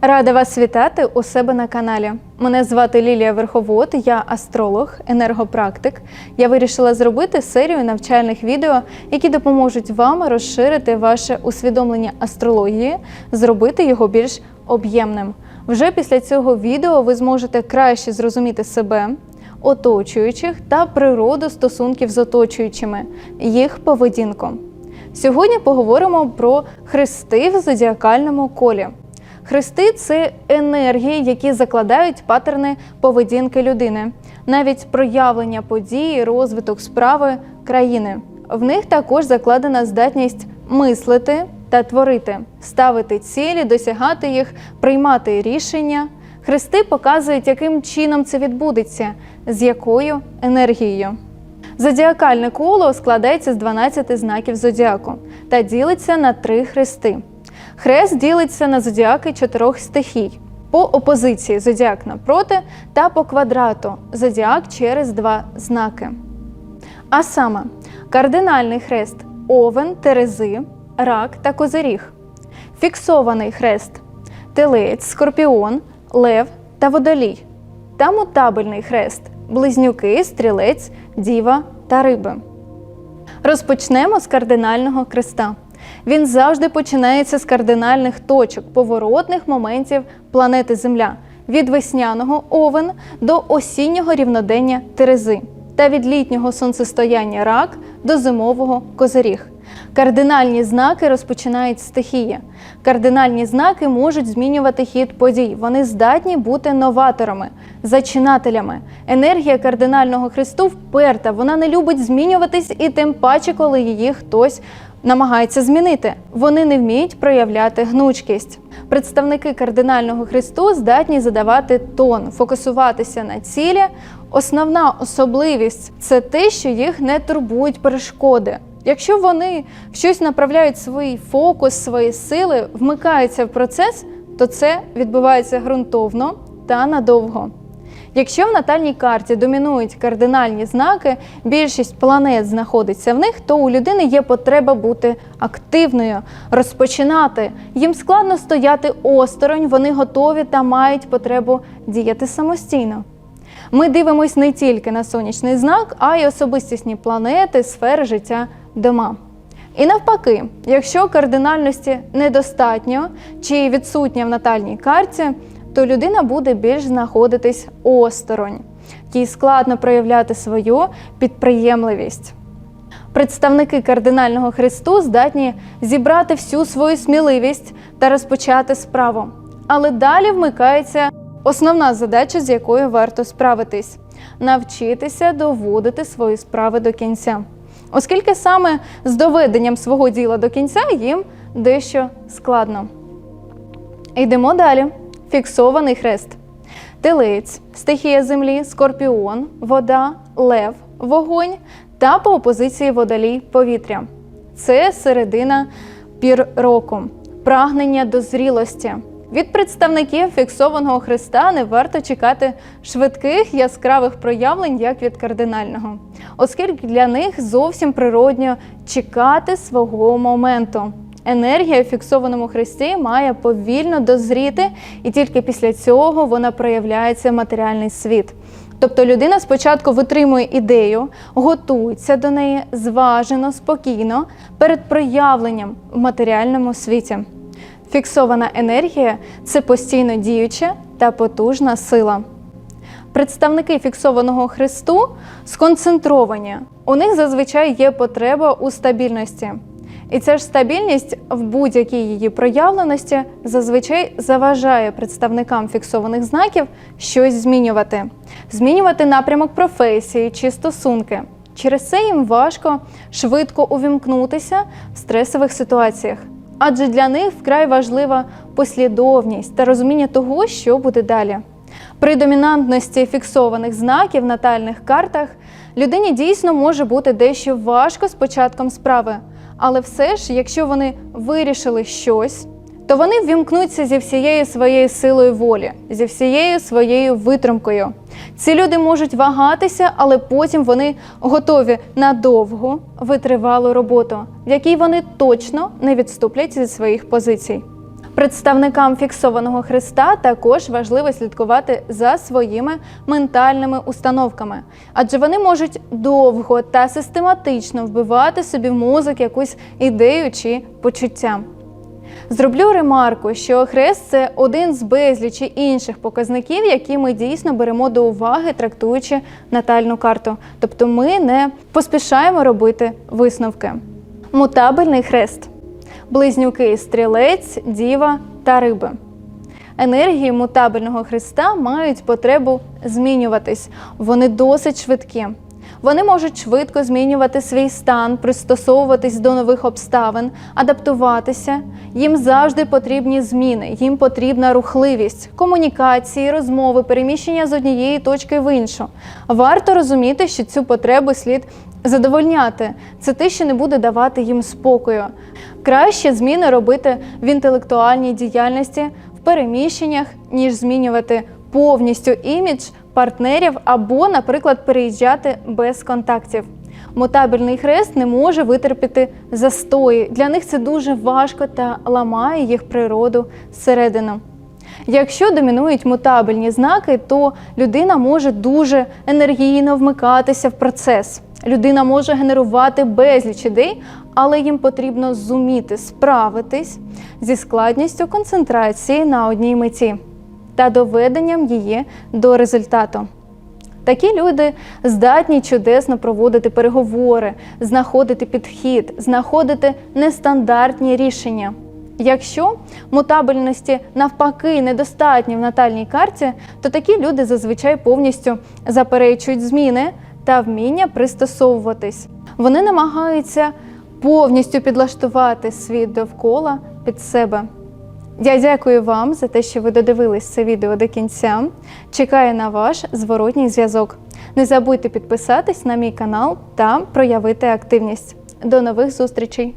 Рада вас вітати у себе на каналі. Мене звати Лілія Верховод, я астролог, енергопрактик. Я вирішила зробити серію навчальних відео, які допоможуть вам розширити ваше усвідомлення астрології, зробити його більш об'ємним. Вже після цього відео ви зможете краще зрозуміти себе, оточуючих та природу стосунків з оточуючими, їх поведінку. Сьогодні поговоримо про хрести в зодіакальному колі. Хрести це енергії, які закладають патерни поведінки людини, навіть проявлення події, розвиток справи країни. В них також закладена здатність мислити та творити, ставити цілі, досягати їх, приймати рішення. Хрести показують, яким чином це відбудеться, з якою енергією. Зодіакальне коло складається з 12 знаків зодіаку та ділиться на три хрести. Хрест ділиться на зодіаки чотирьох стихій. По опозиції зодіак напроти та по квадрату зодіак через два знаки. А саме кардинальний хрест овен, терези, рак та козиріг. Фіксований хрест телець, скорпіон, лев та водолій. Та мутабельний хрест близнюки, стрілець, діва та риби. Розпочнемо з кардинального креста. Він завжди починається з кардинальних точок, поворотних моментів планети Земля від весняного овен до осіннього рівнодення Терези та від літнього сонцестояння рак до зимового козиріг. Кардинальні знаки розпочинають стихії. Кардинальні знаки можуть змінювати хід подій. Вони здатні бути новаторами, зачинателями. Енергія кардинального хресту вперта. Вона не любить змінюватись, і тим паче, коли її хтось намагається змінити. Вони не вміють проявляти гнучкість. Представники кардинального хресту здатні задавати тон, фокусуватися на цілі. Основна особливість це те, що їх не турбують перешкоди. Якщо вони щось направляють свій фокус, свої сили, вмикаються в процес, то це відбувається ґрунтовно та надовго. Якщо в натальній карті домінують кардинальні знаки, більшість планет знаходиться в них, то у людини є потреба бути активною, розпочинати. Їм складно стояти осторонь, вони готові та мають потребу діяти самостійно. Ми дивимось не тільки на сонячний знак, а й особистісні планети, сфери життя дома. І навпаки, якщо кардинальності недостатньо чи відсутня в натальній карті, то людина буде більш знаходитись осторонь, їй складно проявляти свою підприємливість. Представники кардинального хресту здатні зібрати всю свою сміливість та розпочати справу. Але далі вмикається основна задача, з якою варто справитись навчитися доводити свої справи до кінця. Оскільки саме з доведенням свого діла до кінця їм дещо складно. Йдемо далі. Фіксований хрест. Телець, стихія землі, скорпіон, вода, лев, вогонь та по опозиції водолій повітря. Це середина пір року, прагнення до зрілості. Від представників фіксованого хреста не варто чекати швидких яскравих проявлень, як від кардинального, оскільки для них зовсім природньо чекати свого моменту. Енергія у фіксованому хресті має повільно дозріти, і тільки після цього вона проявляється в матеріальний світ. Тобто людина спочатку витримує ідею, готується до неї зважено, спокійно перед проявленням в матеріальному світі. Фіксована енергія це постійно діюча та потужна сила. Представники фіксованого хресту сконцентровані. У них зазвичай є потреба у стабільності. І ця ж стабільність в будь-якій її проявленості зазвичай заважає представникам фіксованих знаків щось змінювати, змінювати напрямок професії чи стосунки. Через це їм важко швидко увімкнутися в стресових ситуаціях, адже для них вкрай важлива послідовність та розуміння того, що буде далі. При домінантності фіксованих знаків в натальних картах людині дійсно може бути дещо важко з початком справи. Але все ж, якщо вони вирішили щось, то вони ввімкнуться зі всією своєю силою волі, зі всією своєю витримкою. Ці люди можуть вагатися, але потім вони готові на довгу, витривалу роботу, в якій вони точно не відступлять зі своїх позицій. Представникам фіксованого хреста також важливо слідкувати за своїми ментальними установками, адже вони можуть довго та систематично вбивати собі в мозок якусь ідею чи почуття. Зроблю ремарку, що хрест це один з безлічі інших показників, які ми дійсно беремо до уваги, трактуючи натальну карту. Тобто ми не поспішаємо робити висновки. Мутабельний хрест близнюки стрілець, діва та риби. Енергії мутабельного хреста мають потребу змінюватись. Вони досить швидкі. Вони можуть швидко змінювати свій стан, пристосовуватись до нових обставин, адаптуватися. Їм завжди потрібні зміни, їм потрібна рухливість, комунікації, розмови, переміщення з однієї точки в іншу. Варто розуміти, що цю потребу слід задовольняти. Це те, що не буде давати їм спокою. Краще зміни робити в інтелектуальній діяльності, в переміщеннях, ніж змінювати повністю імідж партнерів або, наприклад, переїжджати без контактів. Мутабельний хрест не може витерпіти застої. Для них це дуже важко та ламає їх природу зсередину. Якщо домінують мутабельні знаки, то людина може дуже енергійно вмикатися в процес. Людина може генерувати безліч ідей, але їм потрібно зуміти справитись зі складністю концентрації на одній меті та доведенням її до результату. Такі люди здатні чудесно проводити переговори, знаходити підхід, знаходити нестандартні рішення. Якщо мутабельності навпаки недостатньо в натальній карті, то такі люди зазвичай повністю заперечують зміни та вміння пристосовуватись. Вони намагаються повністю підлаштувати світ довкола під себе. Я дякую вам за те, що ви додивились це відео до кінця. Чекаю на ваш зворотній зв'язок. Не забудьте підписатись на мій канал та проявити активність. До нових зустрічей!